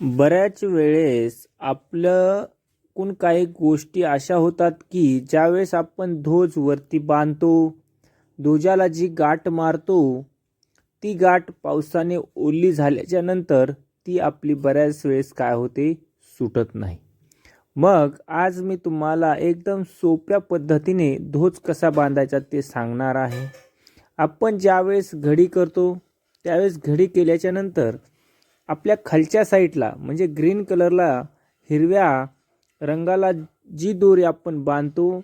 बऱ्याच वेळेस आपल्याकडून काही गोष्टी अशा होतात की ज्यावेळेस आपण ध्वज वरती बांधतो ध्वजाला जी गाठ मारतो ती गाठ पावसाने ओली झाल्याच्यानंतर ती आपली बऱ्याच वेळेस काय होते? सुटत नाही. मग आज मी तुम्हाला एकदम सोप्या पद्धतीने ध्वज कसा बांधायचा ते सांगणार आहे. आपण ज्यावेळेस घडी करतो त्यावेळेस घडी केल्याच्यानंतर आपल्या खालच्या साईडला म्हणजे ग्रीन कलरला हिरव्या रंगाला जी दोरी आपण बांधतो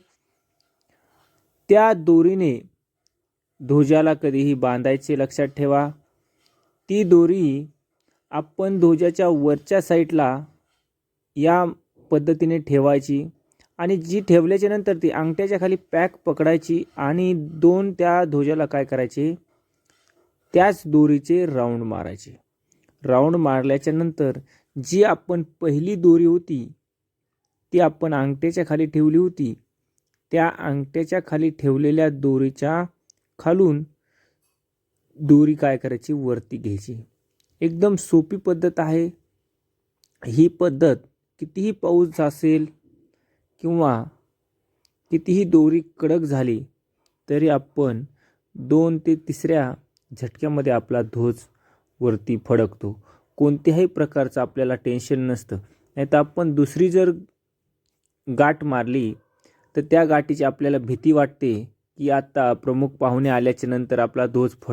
त्या दोरीने ध्वजाला कधीही बांधायचे लक्षात ठेवा. ती दोरी आपण ध्वजाच्या वरच्या साईडला या पद्धतीने ठेवायची आणि जी ठेवल्याच्या नंतर ती अंगठ्याच्या खाली पॅक पकडायची आणि दोन त्या ध्वजाला काय करायचे? त्याच दोरीचे राऊंड मारायचे. राऊंड मारल्याच्या नंतर जी आपण पहिली दोरी होती ती आपण अंगठ्याच्या खाली ठेवली होती त्या अंगठ्याच्या खाली ठेवलेल्या दोरीच्या खालून दोरी काय करायची? वरती घ्यायची. एकदम सोपी पद्धत आहे. ही पद्धत कितीही पाऊस असेल किंवा कितीही दोरी कडक झाली तरी आपण दोन ते तिसऱ्या झटक्यामध्ये आपला ध्वज वरती फडकतो. कोणत्याही प्रकारचं आपल्याला टेन्शन नसतं. नाही तर आपण दुसरी जर गाठ मारली तर त्या गाठीची आपल्याला भीती वाटते की आत्ता प्रमुख पाहुणे आल्याच्यानंतर आपला ध्वज फड